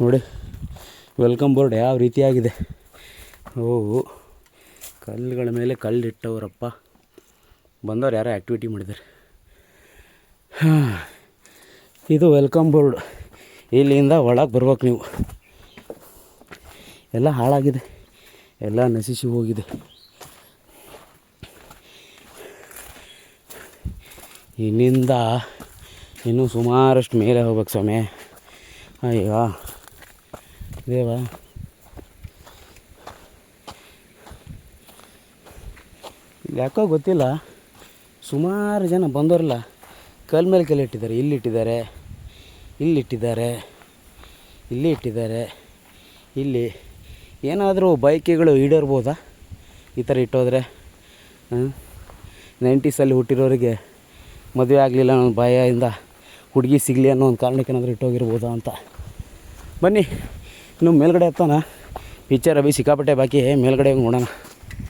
ನೋಡಿ welcome board ಯಾವ ರೀತಿಯಾಗಿದೆ? ಓ, ಕಲ್ಲುಗಳ ಮೇಲೆ ಕಲ್ಲಿಟ್ಟವರಪ್ಪ. ಬಂದವ್ರು ಯಾರೋ ಆ್ಯಕ್ಟಿವಿಟಿ ಮಾಡಿದ್ದಾರೆ. ಹಾಂ, ಇದು ವೆಲ್ಕಮ್ ಬೋರ್ಡ್ ಇಲ್ಲಿಂದ ಒಳಗೆ ಬರ್ಬೇಕು ನೀವು. ಎಲ್ಲ ಹಾಳಾಗಿದೆ. ಎಲ್ಲ ನಶಿಸಿ ಹೋಗಿದೆ. ಇನ್ನಿಂದ ಇನ್ನೂ ಸುಮಾರಷ್ಟು ಮೇಲೆ ಹೋಗ್ಬೇಕು ಸ್ವಾಮಿ. ಅಯ್ಯೋ. ದೇವ. ಯಾಕೋ ಗೊತ್ತಿಲ್ಲ, ಸುಮಾರು ಜನ ಬಂದವರಲ್ಲ ಕಲ್ ಮೇಲೆ ಕಲ್ಲು ಇಟ್ಟಿದ್ದಾರೆ. ಇಲ್ಲಿಟ್ಟಿದ್ದಾರೆ ಇಲ್ಲಿ ಇಟ್ಟಿದ್ದಾರೆ ಇಲ್ಲಿ ಇಟ್ಟಿದ್ದಾರೆ ಇಲ್ಲಿ ಏನಾದರೂ ಬೈಕಿಗಳು ಈಡೇರ್ಬೋದಾ? ಈ ಥರ ಇಟ್ಟೋದ್ರೆ ನೈಂಟೀಸಲ್ಲಿ ಹುಟ್ಟಿರೋರಿಗೆ ಮದುವೆ ಆಗಲಿಲ್ಲ ಅನ್ನೋ ಭಯದಿಂದ ಹುಡುಗಿ ಸಿಗಲಿ ಅನ್ನೋ ಒಂದು ಕಾರಣಕ್ಕೆ ಏನಾದರೂ ಇಟ್ಟೋಗಿರ್ಬೋದಾ ಅಂತ. ಬನ್ನಿ. ಇನ್ನು ಮೇಲ್ಗಡೆ ಹತ್ತೋಣ. ಪಿಚ್ಚರ್ ಅಭಿ ಸಿಕ್ಕಾಪಟ್ಟೆ ಬಾಕಿ ಮೇಲ್ಗಡೆ ಹೋಗಿ ನೋಡೋಣ